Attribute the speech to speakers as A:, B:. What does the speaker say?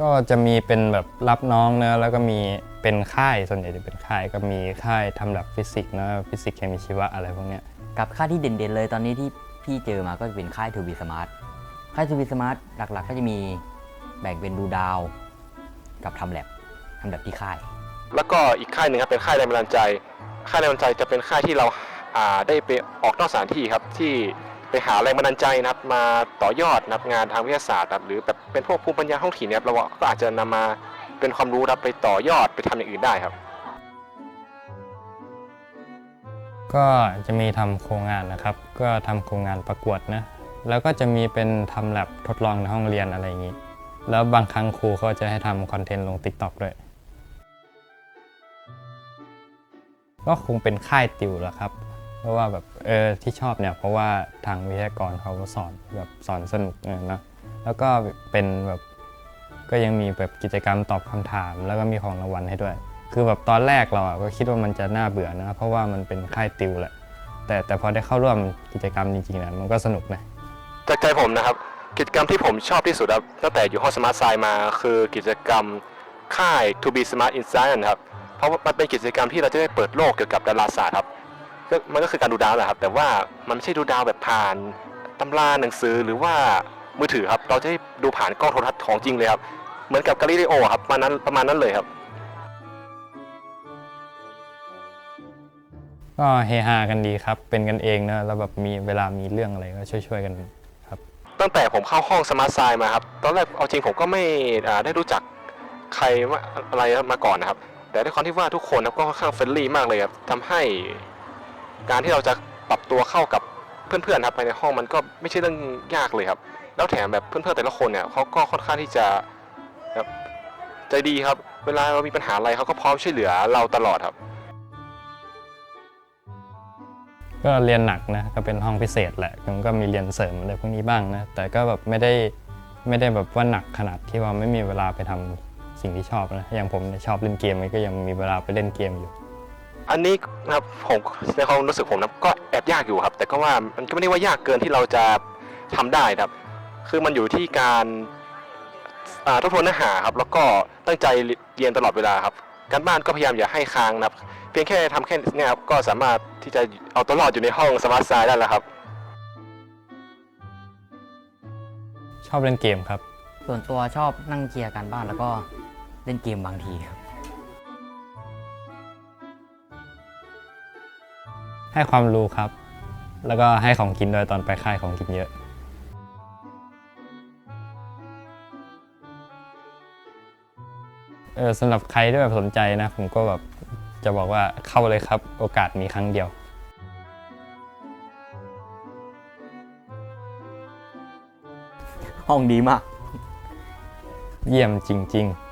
A: ก็จะมีเป็นแบบรับน้องเนอะแล้วก็มีเป็นค่ายส่วนใหญ่จะเป็นค่ายก็มีค่ายทำแบบฟิสิกส์นะฟิสิกส์เคมีชีวะอะไรพวกเนี้ย
B: กับค่ายที่เด่นๆเลยตอนนี้ที่พี่เจอมาก็จะเป็นค่ายทูบีสมาร์ทค่ายทูบีสมาร์ทหลักๆ ก็จะมีแบ่งเป็นดูดาว กับทำแลบทำแลบที่ค่าย
C: แล้วก็อีกค่ายหนึ่งครับเป็นค่ายแรงบันดาลใจ ค่ายแรงบันดาลใจจะเป็นค่ายที่เราอ่าได้ไปออกนอกสถานที่ครับที่ไป หาแรงบันดาลใจนะครับมาต่อยอดนะครับงานทางวิทยาศาสตร์ครับหรือแบบเป็นพวกภูมิปัญญาท้องถิ่นเนี่ยครับเราก็อาจจะนำมาเป็นความรู้รับไปต่อยอดไปทำอย่างอื่นได้ครับ
A: ก็จะมีทำโครงงานนะครับ ก็ทำโครงงานประกวดนะแล้วก็จะมีเป็นทำแลบทดลองในห้องเรียนอะไรอย่างนี้ แล้วบางครั้งครูเขาจะให้ทำคอนเทนต์ลง t ิ k t o k ด้วย ก็คงเป็นค่ายติวแหละครับ เพราะว่าแบบเออที่ชอบเนี่ยเพราะว่าทางวิทยากรเขาสอนแบบสอนสนุกเนี่ยนะแล้วก็เป็นแบบก็ยังมีแบบกิจกรรมตอบคำถาม แล้วก็มีของรางวัลให้ด้วย คือแบบตอนแรกเราอะก็คิดว่ามันจะน่าเบื่อนะเพราะว่ามันเป็นค่ายติวแหละแต่แต่พอได้เข้าร่วมกิจกรรมจริงๆนะมันก็สนุกนะ
C: จากใจผมนะครับกิจกรรมที่ผมชอบที่สุดครับตั้งแต่อยู่ห้องสมาร์ทไซมาคือกิจกรรมค่าย To Be Smart in Science ครับเพราะว่ามันเป็นกิจกรรมที่เราจะได้เปิดโลกเกี่ยวกับดาราศาสตร์ครับ ก็มันก็คือการดูดาวแหละครับ แต่ว่ามันไม่ใช่ดูดาวแบบผ่านตำราหนังสือหรือว่ามือถือครับ เราจะได้ดูผ่านกล้องโทรทัศน์ของจริงเลยครับ เหมือนกับกาลิเลโอครับประมาณนั้นประมาณนั้นเลยครับ
A: ก็เฮฮากันดีครับ เป็นกันเองนะแล้วแบบมีเวลามีเรื่องอะไรก็ช่วยๆกันครับ
C: ตั้งแต่ผมเข้าห้องสมาร์ทไซมาครับ ตอนแรกเอาจริงผมก็ไม่อ่าได้รู้จักใครว่าอะไรมาก่อนนะครับ แต่ด้วยความที่ว่าทุกคนนะก็ค่อนข้างเฟรนลี่มากเลยครับทำให้ การที่เราจะปรับตัวเข้ากับเพื่อนๆครับภายในห้องมันก็ไม่ใช่เรื่องยากเลยครับ แล้วแถมแบบเพื่อนๆแต่ละคนเนี่ยเขาก็ค่อนข้างที่จะแบบใจดีครับ เวลาเรามีปัญหาอะไรเขาก็พร้อมช่วยเหลือเราตลอดครับ
A: ก็เรียนหนักนะก็เป็นห้องพิเศษแหละมันก็มีเรียนเสริมอะไรพวกนี้บ้างนะแต่ก็แบบไม่ได้ไม่ได้แบบว่าหนักขนาดที่ว่าไม่มีเวลาไปทำสิ่งที่ชอบนะอย่างผมเนี่ยชอบเล่นเกมก็ยังมีเวลาไปเล่นเกมอยู่
C: อันนี้นะครับผมในความรู้สึกผมนะก็แอบยากอยู่ครับ แต่ก็ว่ามันก็ไม่ได้ว่ายากเกินที่เราจะทำได้นะครับ คือมันอยู่ที่การอ่าทบทวนเนื้อหาครับ แล้วก็ตั้งใจเรียนตลอดเวลาครับ การบ้านก็พยายามอย่าให้ค้างนะครับ เพียงแค่ทำแค่เนี้ครับก็สามารถที่จะเอาตัวรอดอยู่ในห้องสมาร์ทไซได้แล้วครับ
A: ชอบเล่นเกมครับ
B: ส่วนตัวชอบนั่งเคลียร์การบ้านแล้วก็เล่นเกมบางทีครับ
A: ให้ความรู้ครับ แล้วก็ให้ของกินโดยตอนไปค่ายของกินเยอะเออสำหรับใครที่แบบสนใจนะ ผมก็แบบจะบอกว่าเข้าเลยครับ โอกาสมีครั้งเดียว
B: ห้องดีมาก
A: เยี่ยมจริง ๆ